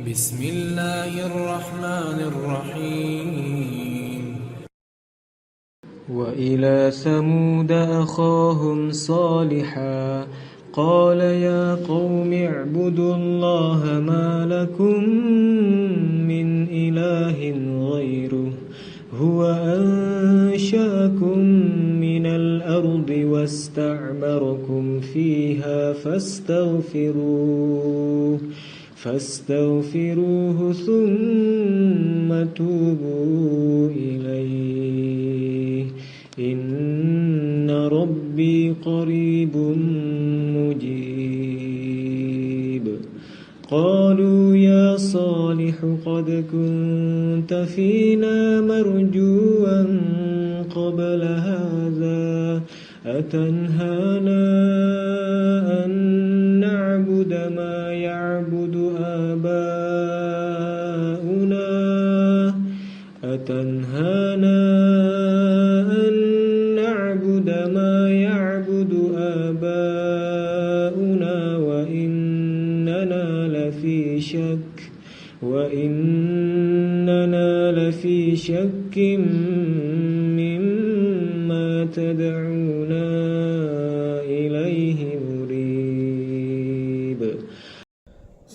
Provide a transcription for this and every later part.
بسم الله الرحمن الرحيم. وإلى ثمود أخاهم صالحا قال يا قوم اعبدوا الله ما لكم من إله غيره هو أنشأكم من الأرض واستعمركم فيها فاستغفروه فاستغفروه ثم توبوا إليه. يعبد آباؤنا أتنهانا أن نعبد ما يعبد آباؤنا وإننا لفي شك وإننا لفي شك مما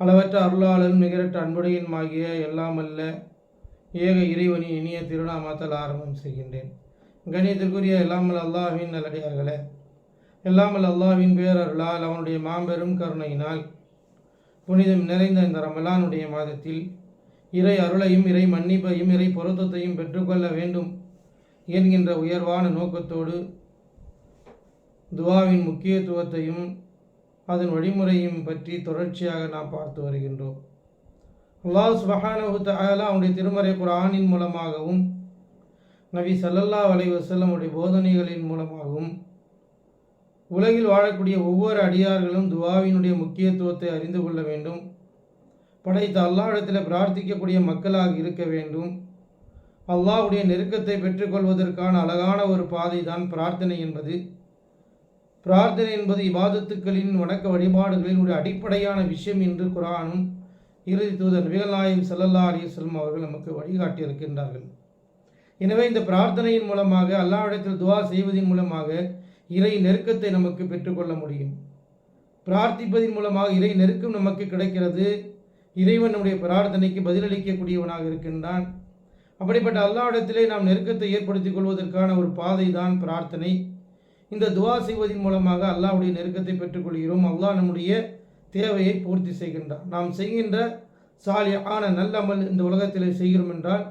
அளவற்ற அருளாளன் நிகரற்ற அன்புடையனுமாகிய எல்லாமல்ல ஏக இறைவனின் இனிய திருநாமத்தால் ஆரம்பம் செய்கின்றேன். கணியத்திற்குரிய எல்லாமல் அல்லாஹின் நல்லடியார்களே எல்லாமல் அல்லாஹ்வின் பேரருளால் அவனுடைய மாபெரும் கருணையினால் புனிதம் நிறைந்த இந்த ரமலானுடைய மாதத்தில் இறை அருளையும் இறை மன்னிப்பையும் இறை பொருத்தத்தையும் பெற்றுக்கொள்ள வேண்டும் என்கின்ற உயர்வான நோக்கத்தோடு துவாவின் முக்கியத்துவத்தையும் அதன் வழிமுறையும் பற்றி தொடர்ச்சியாக நாம் பார்த்து வருகின்றோம். அல்லாஹ் சுபஹானஹு தஆலா அவனுடைய திருமறை குரானின் மூலமாகவும் நபி சல்லல்லா அலைவசல்லமுடைய போதனைகளின் மூலமாகவும் உலகில் வாழக்கூடிய ஒவ்வொரு அடியார்களும் துவாவினுடைய முக்கியத்துவத்தை அறிந்து கொள்ள வேண்டும். படைத்த அல்லாஹ்விடத்தில் பிரார்த்திக்கக்கூடிய மக்களாக இருக்க வேண்டும். அல்லாஹுடைய நெருக்கத்தை பெற்றுக்கொள்வதற்கான அழகான ஒரு பாதை தான் பிரார்த்தனை என்பது. பிரார்த்தனை என்பது இபாதத்துக்களின் வணக்க வழிபாடுகளின் ஒரு அடிப்படையான விஷயம் என்று குரானும் இறுதி தூதர் நபிகள் நாயம் சல்லல்லா அலிஸ்லம் அவர்கள் நமக்கு வழிகாட்டியிருக்கின்றார்கள். எனவே இந்த பிரார்த்தனையின் மூலமாக அல்லாவிடத்தில் துவா செய்வதன் மூலமாக இறை நெருக்கத்தை நமக்கு பெற்றுக்கொள்ள முடியும். பிரார்த்திப்பதன் மூலமாக இறை நெருக்கம் நமக்கு கிடைக்கிறது. இறைவன் நம்முடைய பிரார்த்தனைக்கு பதிலளிக்கக்கூடியவனாக இருக்கின்றான். அப்படிப்பட்ட அல்லாவிடத்திலே நாம் நெருக்கத்தை ஏற்படுத்திக் கொள்வதற்கான ஒரு பாதை தான் பிரார்த்தனை. இந்த துவா செய்வதன் மூலமாக அல்லாஹ்வுடைய நெருக்கத்தை பெற்றுக்கொள்கிறோம். அல்லாஹ் நம்முடைய தேவையை பூர்த்தி செய்கின்றான். நாம் செய்கின்ற சாலியான நல்லமல் இந்த உலகத்தில் செய்கிறோம் என்றால்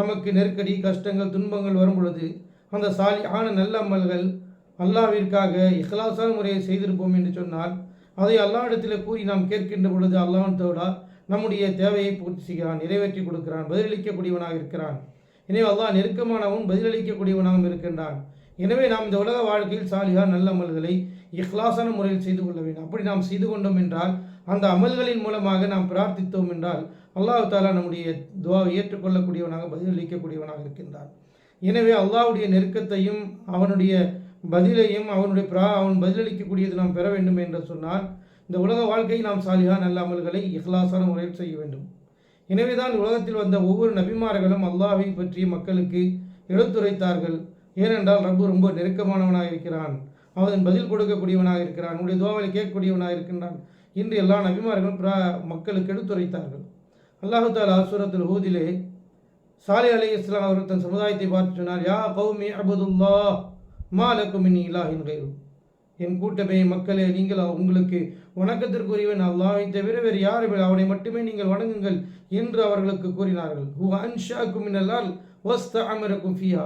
நமக்கு நெருக்கடி கஷ்டங்கள் துன்பங்கள் வரும் பொழுது அந்த சாலியான நல்லமல்கள் அல்லாவிற்காக இஹ்லாசான முறையை செய்திருப்போம் என்று சொன்னால் அதை அல்லாவிடத்தில் கூறி நாம் கேட்கின்ற பொழுது அல்லாஹன் தோடா நம்முடைய தேவையை பூர்த்தி செய்கிறான் நிறைவேற்றி கொடுக்கிறான் பதிலளிக்கக்கூடியவனாக இருக்கிறான். எனவே அல்லாஹ் நெருக்கமானவன் பதிலளிக்கக்கூடியவனாகவும் இருக்கின்றான். எனவே நாம் இந்த உலக வாழ்க்கையில் சாலிகா நல்ல அமல்களை இஹ்லாசான முறையில் செய்து கொள்ள வேண்டும். அப்படி நாம் செய்து கொண்டோம் என்றால் அந்த அமல்களின் மூலமாக நாம் பிரார்த்தித்தோம் என்றால் அல்லாஹ் தாலா நம்முடைய துவாவை ஏற்றுக்கொள்ளக்கூடியவனாக பதிலளிக்கக்கூடியவனாக இருக்கின்றான். எனவே அல்லாஹ்வுடைய நெருக்கத்தையும் அவனுடைய பதிலையும் அவனுடைய பிரா அவன் பதிலளிக்கக்கூடியது நாம் பெற வேண்டும் என்று சொன்னால் இந்த உலக வாழ்க்கையை நாம் சாலிகா நல்ல அமல்களை இஹ்லாசான முறையில் செய்ய வேண்டும். எனவே தான் உலகத்தில் வந்த ஒவ்வொரு நபிமார்களும் அல்லாஹை பற்றி மக்களுக்கு எடுத்துரைத்தார்கள். ஏனென்றால் ரப்பு ரொம்ப நெருக்கமானவனாக இருக்கிறான். அவன் பதில் கொடுக்கக்கூடியவனாக இருக்கிறான். உன்னுடைய துவாவை கேட்கக்கூடியவனாக இருக்கின்றான் இன்று எல்லா நபிமார்களும் பிரா மக்களுக்கு எடுத்துரைத்தார்கள். அல்லாஹு தாலா சூரத்தில் ஹூதிலே சாலை அலி இஸ்லாம் அவர்கள் தன் சமுதாயத்தை பார்த்து சொன்னார் யா கௌமி அபதுல்லா மாலக்கும் இனி இலாஹின் கைரு. என் கூட்டமே மக்களே நீங்கள் உங்களுக்கு வணக்கத்திற்குரியவன் அல்லாவை தவிர வேறு யாரும் அவனை மட்டுமே நீங்கள் வணங்குங்கள் என்று அவர்களுக்கு கூறினார்கள். ஹூ அன்ஷாக்கும் மினல்லால் வஸ்த அமரக்கும் ஃபியா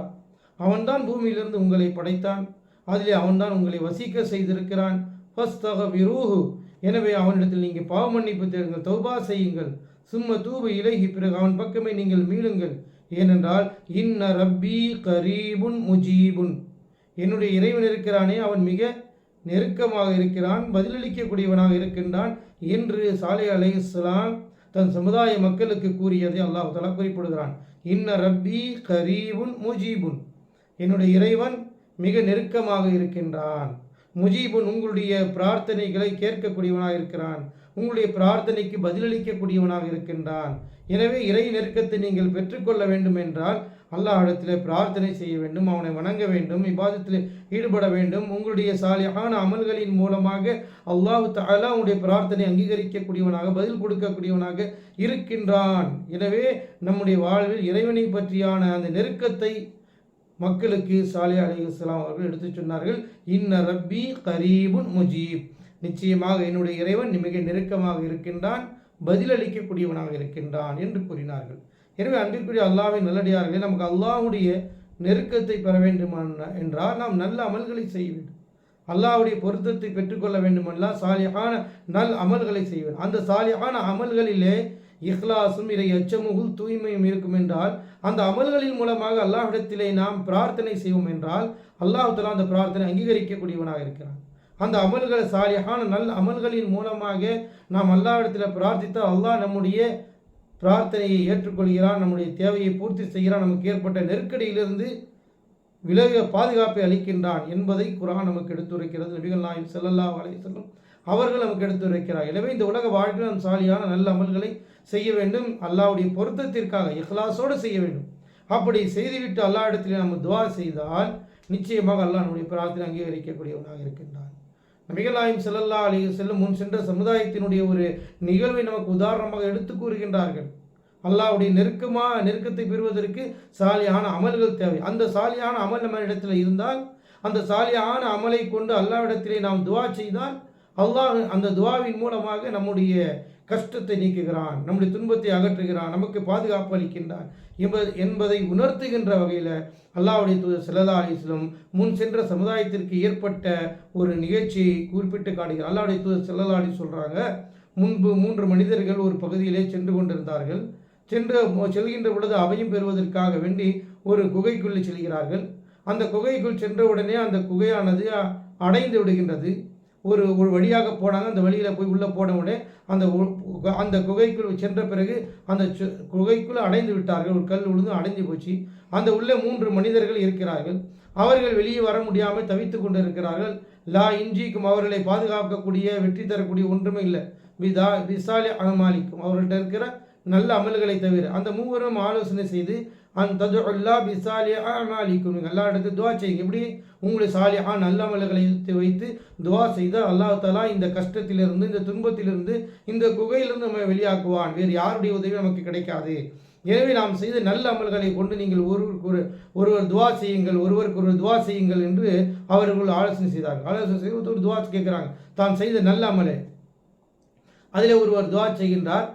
அவன்தான் பூமியிலிருந்து உங்களை படைத்தான். அதிலே அவன்தான் உங்களை வசிக்க செய்திருக்கிறான். ஃபஸ்தக விரூஹு எனவே அவனிடத்தில் நீங்கள் பாவ மன்னிப்பு தேடுங்கள் தௌபா செய்யுங்கள். சும்ம தூபு இலகி பிறகு அவன் பக்கமே நீங்கள் மீளுங்கள். ஏனென்றால் இன்ன ரப்பி கரீபுன் முஜீபுன். என்னுடைய இறைவன் இருக்கிறானே அவன் மிக நெருக்கமாக இருக்கிறான் பதிலளிக்கக்கூடியவனாக இருக்கின்றான் என்று சாலை அலை இஸ்லாம் தன் சமுதாய மக்களுக்கு கூறியதை அல்லாஹ் தலா குறிப்பிடுகிறான். இன்ன ரப்பி கரீபுன் முஜீபுன். என்னுடைய இறைவன் மிக நெருக்கமாக இருக்கின்றான். முஜீபன் உங்களுடைய பிரார்த்தனைகளை கேட்கக்கூடியவனாக இருக்கிறான். உங்களுடைய பிரார்த்தனைக்கு பதிலளிக்கக்கூடியவனாக இருக்கின்றான். எனவே இறை நெருக்கத்தை நீங்கள் பெற்றுக்கொள்ள வேண்டும் என்றால் அல்லாஹிடத்தில் பிரார்த்தனை செய்ய வேண்டும் அவனை வணங்க வேண்டும் இப்பாதத்தில் ஈடுபட வேண்டும். உங்களுடைய சாலியான அமல்களின் மூலமாக அல்லாஹு தாலா உங்களுடைய பிரார்த்தனை அங்கீகரிக்கக்கூடியவனாக பதில் கொடுக்கக்கூடியவனாக இருக்கின்றான். எனவே நம்முடைய வாழ்வில் இறைவனை பற்றியான அந்த நெருக்கத்தை மக்களுக்கு சாலியா அலி இஸ்லாம் அவர்கள் எடுத்துச் சொன்னார்கள் இன்ன ரப்பி கரீபுன் முஜீப். நிச்சயமாக என்னுடைய இறைவன் மிக நெருக்கமாக இருக்கின்றான் பதிலளிக்கக்கூடியவனாக இருக்கின்றான் என்று கூறினார்கள். எனவே அன்பிற்குரிய அல்லாவின் நல்லடியார்களே நமக்கு அல்லாவுடைய நெருக்கத்தை பெற வேண்டுமான என்றால் நாம் நல்ல அமல்களை செய்ய வேண்டும். அல்லாவுடைய பொருத்தத்தை பெற்றுக்கொள்ள வேண்டுமென்றால் சாலியான நல் அமல்களை செய்வேன் அந்த சாலியான அமல்களிலே இஹ்லாசும் இதை அச்சமுகுல் தூய்மையும் இருக்கும் என்றால் அந்த அமல்களின் மூலமாக அல்லாஹ்விடத்திலே நாம் பிரார்த்தனை செய்வோம் என்றால் அல்லாஹ் தலா அந்த பிரார்த்தனை அங்கீகரிக்கக்கூடியவனாக இருக்கிறான். அந்த அமல்கள் சாலியான நல் அமல்களின் மூலமாக நாம் அல்லாஹ்விடத்தில் பிரார்த்தித்தால் அல்லாஹ் நம்முடைய பிரார்த்தனையை ஏற்றுக்கொள்கிறான் நம்முடைய தேவையை பூர்த்தி செய்கிறான் நமக்கு ஏற்பட்ட நெருக்கடியிலிருந்து விலக பாதுகாப்பை அளிக்கின்றான் என்பதை குரான் நமக்கு எடுத்துரைக்கிறது. நபிகள் நாயம் செல்லல்லா வலை செல்லும் அவர்கள் நமக்கு எடுத்துரைக்கிறார் எனவே இந்த உலக வாழ்க்கையில் நம் சாலியான நல்ல அமல்களை செய்ய வேண்டும். அல்லாவுடைய பொருத்தத்திற்காக இஹ்லாஸோடு செய்ய வேண்டும். அப்படி செய்துவிட்டு அல்லா இடத்தில் நம்ம துவா செய்தால் நிச்சயமாக அல்லா நம்முடைய பிரார்த்தனை அங்கீகரிக்கக்கூடியவனாக இருக்கின்றான். நபிகள் செல்லல்லா அலி செல்லும் முன் சென்ற சமுதாயத்தினுடைய ஒரு நிகழ்வை நமக்கு உதாரணமாக எடுத்து கூறுகின்றார்கள். அல்லாவுடைய நெருக்கமாக நெருக்கத்தை பெறுவதற்கு சாலியான அமல்கள் தேவை. அந்த சாலியான அமல் நம்ம இடத்துல இருந்தால் அந்த சாலியான அமலை கொண்டு அல்லாவிடத்திலே நாம் துவா செய்தால் அல்லாஹ் அந்த துவாவின் மூலமாக நம்முடைய கஷ்டத்தை நீக்குகிறான் நம்முடைய துன்பத்தை அகற்றுகிறான் நமக்கு பாதுகாப்பு அளிக்கின்றான் என்பது என்பதை உணர்த்துகின்ற வகையில் அல்லாவுடைய தூதர் செல்லதா அலிஸ்லம் முன் சென்ற சமுதாயத்திற்கு ஏற்பட்ட ஒரு நிகழ்ச்சியை குறிப்பிட்டு காட்டுகிறார். அல்லாவுடைய தூதர் ஸல்லல்லாஹு சொல்கிறாங்க முன்பு மூன்று மனிதர்கள் ஒரு பகுதியிலே சென்று கொண்டிருந்தார்கள். சென்று செல்கின்ற பொழுது அவையும் பெறுவதற்காக வேண்டி ஒரு குகைக்குள்ளே செல்கிறார்கள். அந்த குகைக்குள் சென்றவுடனே அந்த குகையானது அடைந்து விடுகின்றது. ஒரு ஒரு வழியாக போனாங்க. அந்த வழியில் போய் உள்ளே போன உடனே அந்த அந்த குகைக்குள் சென்ற பிறகு அந்த சு- குகைக்குள் அடைந்து விட்டார்கள். ஒரு கல் விழுந்து அடைந்து போச்சு. அந்த உள்ளே மூன்று மனிதர்கள் இருக்கிறார்கள். அவர்கள் வெளியே வர முடியாமல் தவித்து கொண்டு இருக்கிறார்கள் லா இன்ஜிக்கும் அவர்களை பாதுகாக்கக்கூடிய வெற்றி தரக்கூடிய ஒன்றுமே இல்லை. விதா விசாலி அகமாலிக்கும். அவர்கள்ட்ட இருக்கிற நல்ல அமல்களை தவிர அந்த மூவரும் ஆலோசனை செய்து அந்த ததுல்லா பிசாலி அமாலிக்கும். எல்லா இடத்து துவா செய்யுங்க. எப்படி? உங்களுடைய சாலிஹா நல்ல அமல்களை வைத்து துவா செய்து அல்லாஹ் தலா இந்த கஷ்டத்திலிருந்து இந்த துன்பத்திலிருந்து இந்த குகையிலிருந்து நம்ம வெளியாக்குவான். வேறு யாருடைய உதவி நமக்கு கிடைக்காது. எனவே நாம் செய்த நல்ல அமல்களை கொண்டு நீங்கள் ஒருவருக்கு ஒரு ஒருவர் துவா செய்யுங்கள் ஒருவருக்கு ஒரு துவா செய்யுங்கள் என்று அவர்கள் ஆலோசனை செய்தார்கள். ஆலோசனை செய்து ஒரு துவா கேட்குறாங்க. தான் செய்த நல்ல அமலை. அதில் ஒருவர் துவா செய்கின்றார்.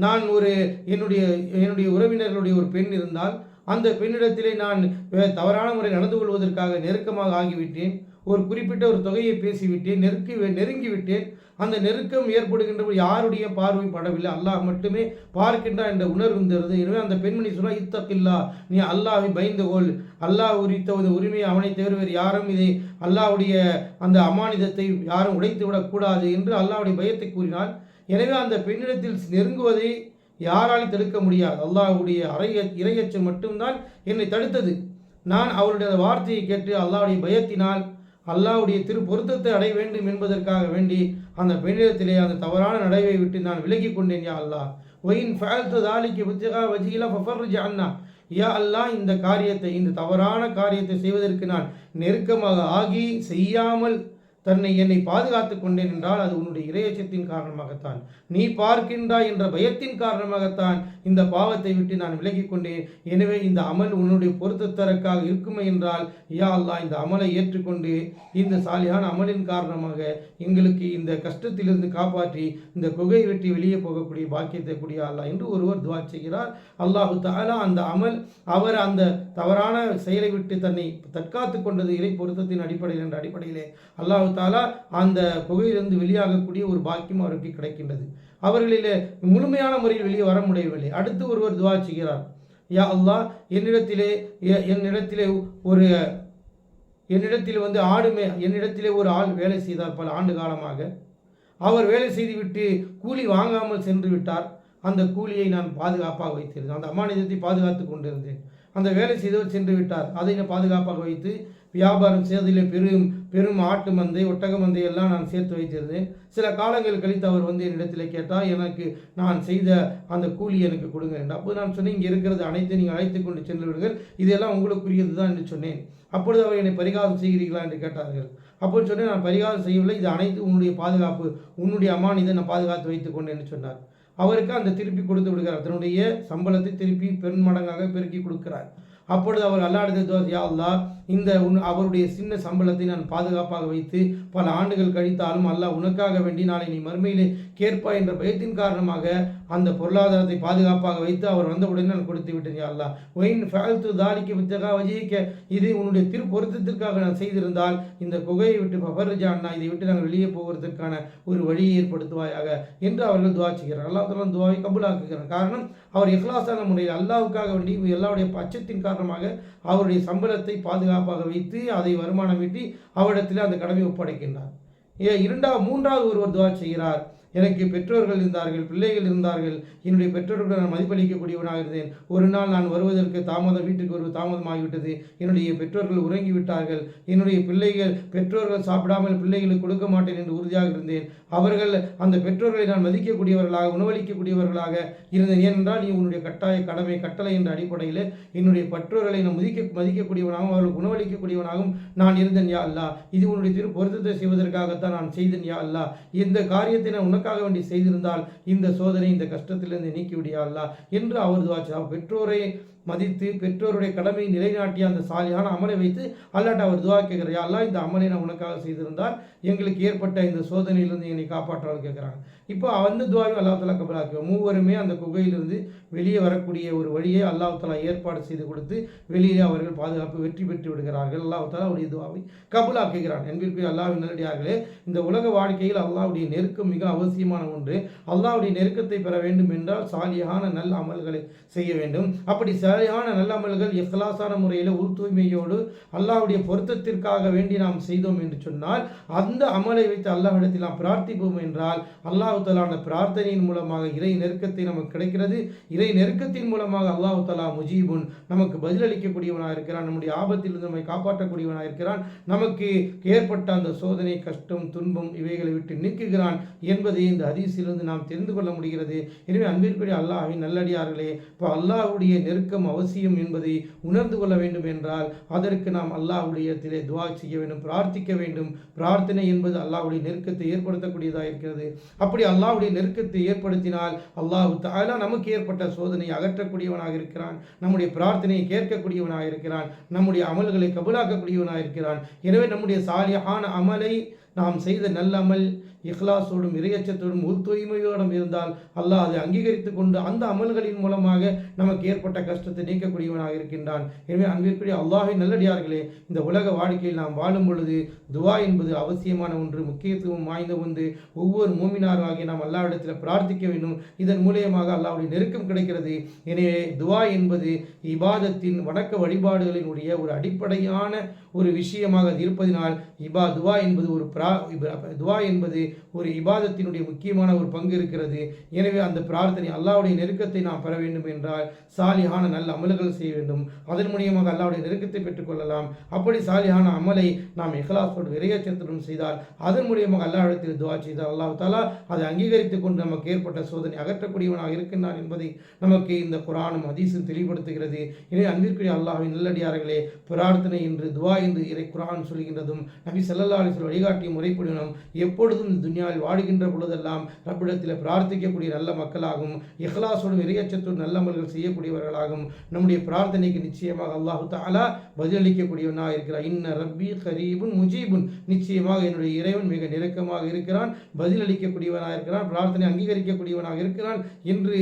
நான் ஒரு என்னுடைய என்னுடைய உறவினர்களுடைய ஒரு பெண் இருந்தால் அந்த பெண்ணிடத்திலே நான் வே- தவறான முறை நடந்து கொள்வதற்காக நெருக்கமாக ஆகிவிட்டேன். ஒரு குறிப்பிட்ட ஒரு தொகையை பேசிவிட்டேன். நெருக்கி நெருங்கி விட்டேன் அந்த நெருக்கம் ஏற்படுகின்ற யாருடைய பார்வை படவில்லை. அல்லாஹ் மட்டுமே பார்க்கின்றான் என்ற உணர்வு இருந்தது. எனவே அந்த பெண்மணி சொன்னால் இத்தக்கில்லா நீ அல்லாஹை பயந்துகொள் அல்லாஹ் உரித்த ஒரு உரிமையை அவனை தவிர வேறு யாரும் இதை அல்லாஹ்வுடைய அந்த அமானிதத்தை யாரும் உடைத்து விடக்கூடாது என்று அல்லாஹுடைய பயத்தை கூறினார் எனவே அந்த பெண்ணிடத்தில் நெருங்குவதை யாராலும் தடுக்க முடியாது? அல்லாஹ்வுடைய அறைய இறையச்சம் மட்டும்தான் என்னை தடுத்தது. நான் அவருடைய வார்த்தையை கேட்டு அல்லாவுடைய பயத்தினால் அல்லாவுடைய திரு பொருத்தத்தை அடைய வேண்டும் என்பதற்காக வேண்டி அந்த பெண்ணிடத்திலே அந்த தவறான நடைவை விட்டு நான் விலகி கொண்டேன் யா அல்லாஹ். ஒயின் ஃபேல்த்து தாலிக்கு புத்திகா வஜீலா ஃபஃபர்ஜ் அண்ணா யா அல்லாஹ் இந்த காரியத்தை இந்த தவறான காரியத்தை செய்வதற்கு நான் நெருக்கமாக ஆகி செய்யாமல் தன்னை என்னை பாதுகாத்துக் கொண்டேன் என்றால் அது உன்னுடைய இரையச்சத்தின் காரணமாகத்தான். நீ பார்க்கின்றாய் என்ற பயத்தின் காரணமாகத்தான் இந்த பாவத்தை விட்டு நான் விலகிக் கொண்டேன். எனவே இந்த அமல் உன்னுடைய பொருத்தத்தரக்காக இருக்குமே என்றால் யா அல்லாஹ் இந்த அமலை ஏற்றுக்கொண்டு இந்த சாலியான அமலின் காரணமாக எங்களுக்கு இந்த கஷ்டத்திலிருந்து காப்பாற்றி இந்த குகை வெட்டி வெளியே போகக்கூடிய பாக்கியத்தை கூடிய அல்லா என்று ஒருவர் துவா செய்கிறார். அல்லாஹு தாலா அந்த அமல் அவர் அந்த தவறான செயலை விட்டு தன்னை தற்காத்து கொண்டது இறை பொருத்தத்தின் அடிப்படையில் என்ற அடிப்படையிலே அல்லாஹு தாலா அந்த குகையிலிருந்து வெளியாகக்கூடிய ஒரு பாக்கியம் அவருக்கு கிடைக்கின்றது. அவர்களிலே முழுமையான முறையில் வெளியே வர முடியவில்லை. அடுத்து ஒருவர் துவா செய்கிறார். யா அல்லா என்னிடத்திலே எ- என்னிடத்திலே ஒரு என்னிடத்தில் வந்து ஆடுமே என்னிடத்திலே ஒரு ஆள் வேலை செய்தார் பல ஆண்டு காலமாக. அவர் வேலை செய்துவிட்டு கூலி வாங்காமல் சென்று விட்டார். அந்த கூலியை நான் பாதுகாப்பாக வைத்திருந்தேன். அந்த அமானிதத்தை பாதுகாத்து கொண்டிருந்தேன். அந்த வேலை செய்தவர் சென்று விட்டார். அதை நான் பாதுகாப்பாக வைத்து வியாபாரம் செய்ததிலே பெரும் பெரும் ஆட்டு மந்தை ஒட்டக மந்தை எல்லாம் நான் சேர்த்து வைத்திருந்தேன். சில காலங்கள் கழித்து அவர் வந்து என்னிடத்தில் கேட்டால் எனக்கு நான் செய்த அந்த கூலி எனக்கு கொடுங்க என்று. அப்போது நான் சொன்னேன் இங்கே இருக்கிறது அனைத்து நீங்கள் அழைத்து கொண்டு சென்று விடுங்கள் இதெல்லாம் உங்களுக்குரியது தான் என்று சொன்னேன். அப்பொழுது அவர் என்னை பரிகாரம் செய்கிறீர்களா என்று கேட்டார்கள். அப்போது சொன்னேன் நான் பரிகாரம் செய்யவில்லை இது அனைத்து உன்னுடைய பாதுகாப்பு உன்னுடைய அம்மானிதை நான் பாதுகாத்து வைத்துக்கொண்டு என்று சொன்னார். அவருக்கு அந்த திருப்பி கொடுத்து விடுகிறார். தன்னுடைய சம்பளத்தை திருப்பி பெருமடங்காக பெருக்கி கொடுக்கிறார். அப்பொழுது அவர் அல்லாடுது யா அல்லா இந்த உன் அவருடைய சின்ன சம்பளத்தை நான் பாதுகாப்பாக வைத்து பல ஆண்டுகள் கழித்தாலும் அல்லாஹ் உனக்காக வேண்டி நாளை நீ மறுமையிலே கேட்பாய் என்ற பயத்தின் காரணமாக அந்த பொருளாதாரத்தை பாதுகாப்பாக வைத்து அவர் வந்தவுடனே நான் கொடுத்து விட்டேன் அல்லாஹ். ஒயின் ஃபேல்து தாலிக்கு வித்தகா வஜிக்க இது உன்னுடைய திருப்பொருத்தத்திற்காக நான் செய்திருந்தால் இந்த குகையை விட்டு பபர்ஜா அண்ணா இதை விட்டு நாங்கள் வெளியே போவதற்கான ஒரு வழியை ஏற்படுத்துவாயாக என்று அவர்கள் துவா செய்கிறார் அல்லாஹ் தலா துவாவை கபுலாக்குகிறார் காரணம் அவர் இஹ்லாசான முறையில் அல்லாவுக்காக வேண்டி எல்லாருடைய பட்சத்தின் காரணமாக அவருடைய சம்பளத்தை பாதுகாப்பாக வைத்து அதை வருமானம் ஈட்டி அவரிடத்தில் அந்த கடமை ஒப்படைக்கின்றார். ஏ இரண்டாவது மூன்றாவது ஒருவர் துவா செய்கிறார். எனக்கு பெற்றோர்கள் இருந்தார்கள் பிள்ளைகள் இருந்தார்கள் என்னுடைய பெற்றோர்களுடன் நான் மதிப்பளிக்கக்கூடியவனாக இருந்தேன். ஒரு நாள் நான் வருவதற்கு தாமதம் வீட்டுக்கு வருவது தாமதமாகிவிட்டது. என்னுடைய பெற்றோர்கள் உறங்கி விட்டார்கள். என்னுடைய பிள்ளைகள் பெற்றோர்கள் சாப்பிடாமல் பிள்ளைகளுக்கு கொடுக்க மாட்டேன் என்று உறுதியாக இருந்தேன். அவர்கள் அந்த பெற்றோர்களை நான் மதிக்கக்கூடியவர்களாக உணவளிக்கக்கூடியவர்களாக இருந்தேன். ஏனென்றால் நீ உன்னுடைய கட்டாய கடமை கட்டளை என்ற அடிப்படையில் என்னுடைய பெற்றோர்களை நான் மதிக்க மதிக்கக்கூடியவனாகவும் அவர்களுக்கு உணவளிக்கக்கூடியவனாகவும் நான் இருந்தேன் யா அல்லா இது உன்னுடைய திரு பொருத்தத்தை செய்வதற்காகத்தான் நான் செய்தேன் யா அல்லா இந்த காரியத்தை நான் உனக்காக வேண்டி செய்திருந்தால் இந்த சோதனை இந்த கஷ்டத்திலிருந்து நீக்கிவிடியா அல்லா? என்று அவர் துவாச்சு பெற்றோரை மதித்து பெற்றோருடைய கடமையை நிலைநாட்டிய அந்த சாலியான அமலை வைத்து அல்லாட்ட அவர் துவா கேட்கிறார். அல்லா அல்லாஹ் இந்த அமலை நான் உனக்காக செய்திருந்தால் எங்களுக்கு ஏற்பட்ட இந்த சோதனையிலிருந்து என்னை காப்பாற்றாலும் கேட்குறாங்க. இப்போ அந்த துவாவை அல்லாஹலா கபலாக்குவோம் மூவருமே அந்த குகையிலிருந்து வெளியே வரக்கூடிய ஒரு வழியை அல்லாஹலா தலா ஏற்பாடு செய்து கொடுத்து வெளியே அவர்கள் பாதுகாப்பு வெற்றி பெற்று விடுகிறார்கள். அல்லாஹ் அவருடைய துவாவை கபலாக்குகிறான். என்பிற்கு அல்லாவின் நல்லடியார்களே இந்த உலக வாழ்க்கையில் அல்லாவுடைய நெருக்கம் மிக அவசியமான ஒன்று. அல்லாஹ்வுடைய நெருக்கத்தை பெற வேண்டும் என்றால் சாலியான நல்ல அமல்களை செய்ய வேண்டும். அப்படி சார் நல்ல அமல்கள் இஹ்லாசான முறையில் உள் தூய்மையோடு அல்லாஹ்வுடைய பொருத்தத்திற்காக வேண்டி நாம் செய்தோம் என்று சொன்னால் அந்த அமலை வைத்து அல்லாஹிடத்தில் நாம் பிரார்த்திப்போம் என்றால் அல்லாஹுத்தலான பிரார்த்தனையின் மூலமாக இறை நெருக்கத்தை நமக்கு கிடைக்கிறது. இறை நெருக்கத்தின் மூலமாக அல்லாஹுத்தலா முஜீபுன் நமக்கு பதிலளிக்கக்கூடியவனாக இருக்கிறான். நம்முடைய ஆபத்திலிருந்து நம்மை காப்பாற்றக்கூடியவனாக இருக்கிறான். நமக்கு ஏற்பட்ட அந்த சோதனை கஷ்டம் துன்பம் இவைகளை விட்டு நீக்குகிறான் என்பதை இந்த ஹதீஸிலிருந்து நாம் தெரிந்து கொள்ள முடிகிறது. எனவே அன்பிற்குரிய அல்லாஹின் நல்லடியார்களே இப்போ அல்லாஹுடைய நெருக்கம் அவசியம் என்பதை உணர்ந்து கொள்ள வேண்டும் என்றால் அதற்கு நாம் அல்லாஹுடையத்திலே துவா செய்ய வேண்டும் பிரார்த்திக்க வேண்டும். பிரார்த்தனை என்பது அல்லாஹுடைய நெருக்கத்தை ஏற்படுத்தக்கூடியதாக இருக்கிறது. அப்படி அல்லாஹ்வுடைய நெருக்கத்தை ஏற்படுத்தினால் அல்லாஹு தஆலா நமக்கு ஏற்பட்ட சோதனையை அகற்றக்கூடியவனாக இருக்கிறான் நம்முடைய பிரார்த்தனையை கேட்கக்கூடியவனாக இருக்கிறான் நம்முடைய அமல்களை கபலாக்கக்கூடியவனாக இருக்கிறான். எனவே நம்முடைய சாலியான அமலை நாம் செய்த நல்லமல் இஹ்லாசோடும் இறையச்சத்தோடும் உள் தூய்மையோடும் இருந்தால் அல்லாஹ் அதை அங்கீகரித்து கொண்டு அந்த அமல்களின் மூலமாக நமக்கு ஏற்பட்ட கஷ்டத்தை நீக்கக்கூடியவனாக இருக்கின்றான். எனவே அன்பிற்குரிய அல்லாஹை நல்லடியார்களே இந்த உலக வாழ்க்கையில் நாம் வாழும் பொழுது துவா என்பது அவசியமான ஒன்று முக்கியத்துவம் வாய்ந்த ஒன்று. ஒவ்வொரு மூமினாராகிய நாம் அல்லாவிடத்தில் பிரார்த்திக்க வேண்டும். இதன் மூலியமாக அல்லாவுடைய நெருக்கம் கிடைக்கிறது. எனவே துவா என்பது இபாதத்தின் வணக்க வழிபாடுகளினுடைய ஒரு அடிப்படையான ஒரு விஷயமாக அது இருப்பதினால் இபா துவா என்பது ஒரு பிரா துவா என்பது ஒரு இபாதத்தினுடைய முக்கியமான ஒரு பங்கு இருக்கிறது. எனவே அந்த பிரார்த்தனை அல்லாவுடைய நெருக்கத்தை நாம் பெற வேண்டும் என்றால் சாலியான நல்ல அமல்கள் செய்ய வேண்டும். அதன் மூலியமாக அல்லாவுடைய நெருக்கத்தை பெற்றுக்கொள்ளலாம் அப்படி சாலியான அமலை நாம் இஹ்லாஸோடு விரையச்சத்துடன் செய்தால் அதன் மூலியமாக அல்லாவிடத்தில் துவா செய்தால் அல்லாஹ் தாலா அதை அங்கீகரித்துக் கொண்டு நமக்கு ஏற்பட்ட சோதனை அகற்றக்கூடியவனாக இருக்கின்றான் என்பதை நமக்கு இந்த குரானும் ஹதீஸும் தெளிவுபடுத்துகிறது. எனவே அன்பிற்குரிய அல்லாஹின் நல்லடியார்களே பிரார்த்தனை என்று துவா என்று இறை குரான் சொல்கின்றதும் நபி ஸல்லல்லாஹு அலைஹி வஸல்லம் வழிகாட்டிய முறைப்படி எப்பொழுதும் இந்த துனியாவில் வாடுகின்ற பொழுதெல்லாம் ரப்பிடத்தில் பிரார்த்திக்கக்கூடிய நல்ல மக்களாகும் இஹ்லாசோடும் இறையச்சத்தோடு நல்ல அமல்கள் செய்யக்கூடியவர்களாகவும் நம்முடைய பிரார்த்தனைக்கு நிச்சயமாக அல்லாஹு தாலா பதிலளிக்கக்கூடியவனாக இருக்கிறார் இன்ன ரப்பி கரீபுன் முஜீபுன். நிச்சயமாக என்னுடைய இறைவன் மிக நெருக்கமாக இருக்கிறான் பதிலளிக்கக்கூடியவனாக இருக்கிறான் பிரார்த்தனை அங்கீகரிக்கக்கூடியவனாக இருக்கிறான் என்று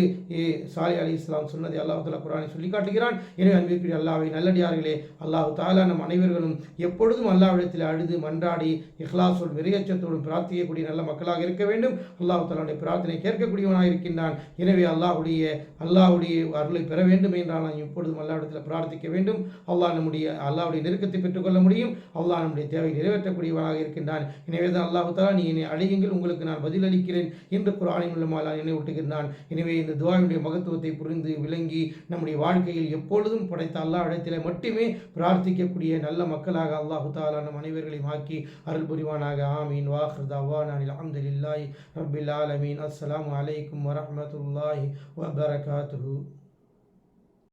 சாலி அலி இஸ்லாம் சொன்னதை அல்லாஹு தாலா குரானை சொல்லி காட்டுகிறான் எனவே அன்பிற்குரிய அல்லாவை நல்லடியார்களே அல்லாஹு தாலா நம் அனைவர்களும் எப்பொழுதும் அல்லாவிடத்தில் அழுது மன்றாடி இஹ்லாசோடு விரையச்சத்தோடும் பிரார்த்திக்கக்கூடிய நல்ல மக்களாக இருக்க வேண்டும். அல்லாஹ் தலாவுடைய பிரார்த்தனை கேட்கக்கூடியவனாக இருக்கின்றான். எனவே அல்லாஹ்வுடைய அல்லாஹுடைய அருளை பெற வேண்டும் என்றால் நான் எப்பொழுதும் அல்லாவிடத்தில் பிரார்த்திக்க வேண்டும். அல்லாஹ் நம்முடைய அல்லாஹ்வுடைய நெருக்கத்தை பெற்றுக்கொள்ள முடியும். அல்லாஹ் நம்முடைய தேவை நிறைவேற்றக்கூடியவனாக இருக்கின்றான். எனவே தான் அல்லாஹு தலா நீ என்னை அழையுங்கள் உங்களுக்கு நான் பதிலளிக்கிறேன் என்று குரானின் மூலமாக அல்லாஹ் நினைவூட்டுகின்றான் எனவே இந்த துவாவினுடைய மகத்துவத்தை புரிந்து விளங்கி நம்முடைய வாழ்க்கையில் எப்பொழுதும் படைத்த அல்லாஹ் இடத்தில் மட்டுமே பிரார்த்திக்கக்கூடிய நல்ல மக்களாக அல்லாஹு தாலா நம் அனைவர்களையும் ஆக்கி அருள் புரிவானாக ஆமீன் வாஹர் தவானான் அல்ஹம்துலில்லாஹி ரப்பில் ஆலமீன் அஸ்ஸலாமு அலைக்கும் வரஹ்மத்துல்லாஹி வபரகாத்துஹு